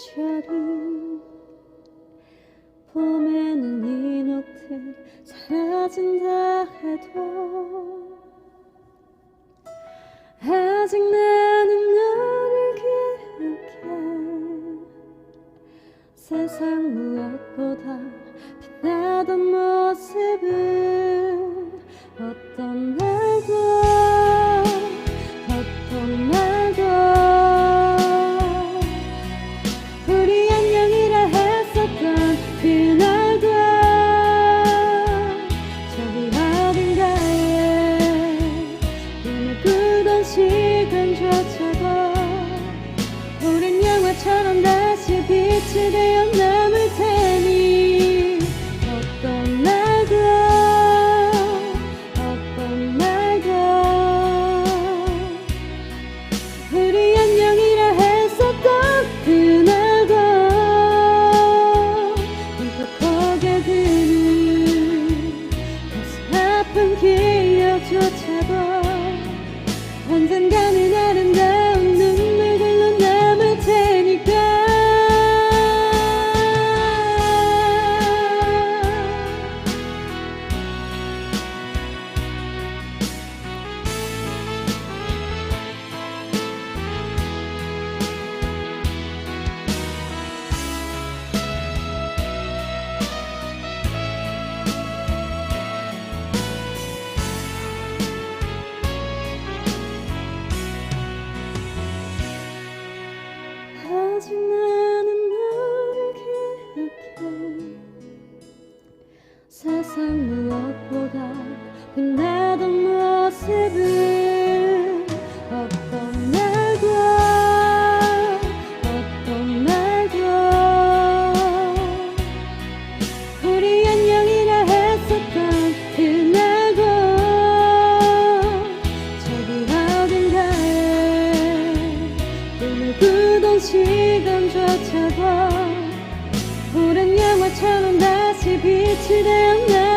계절이 봄에는 이 녹들 사라진다 해도 아직 나는 너를 기억해. 세상 무엇보다 빛나던 모습은 어떤 날도 어떤 날 다시 빛이 되어 남을 테니 어떤 날도 어떤 날도 우리 안녕이라 했었던 그날도 문득 보게 되는 가슴 아픈 기억조차도 언젠가 세상 무엇보다 빛나던 모습은 어떤 날도 어떤 날도 우리 안녕이라 했었던 그날도 저기 어딘가에 눈을 뜨던 시간조차도 오랜 영화처럼 다시 빛이 남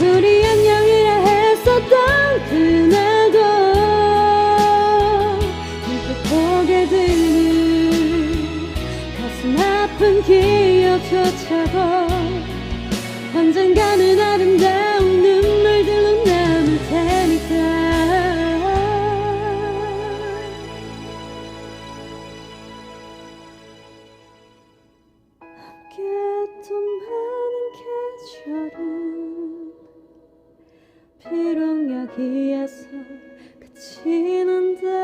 우리 안녕이라 했었던 그날도 문득 보게 되는 가슴 아픈 기억조차도 언젠가는 아름다운 그 이어서 그치는데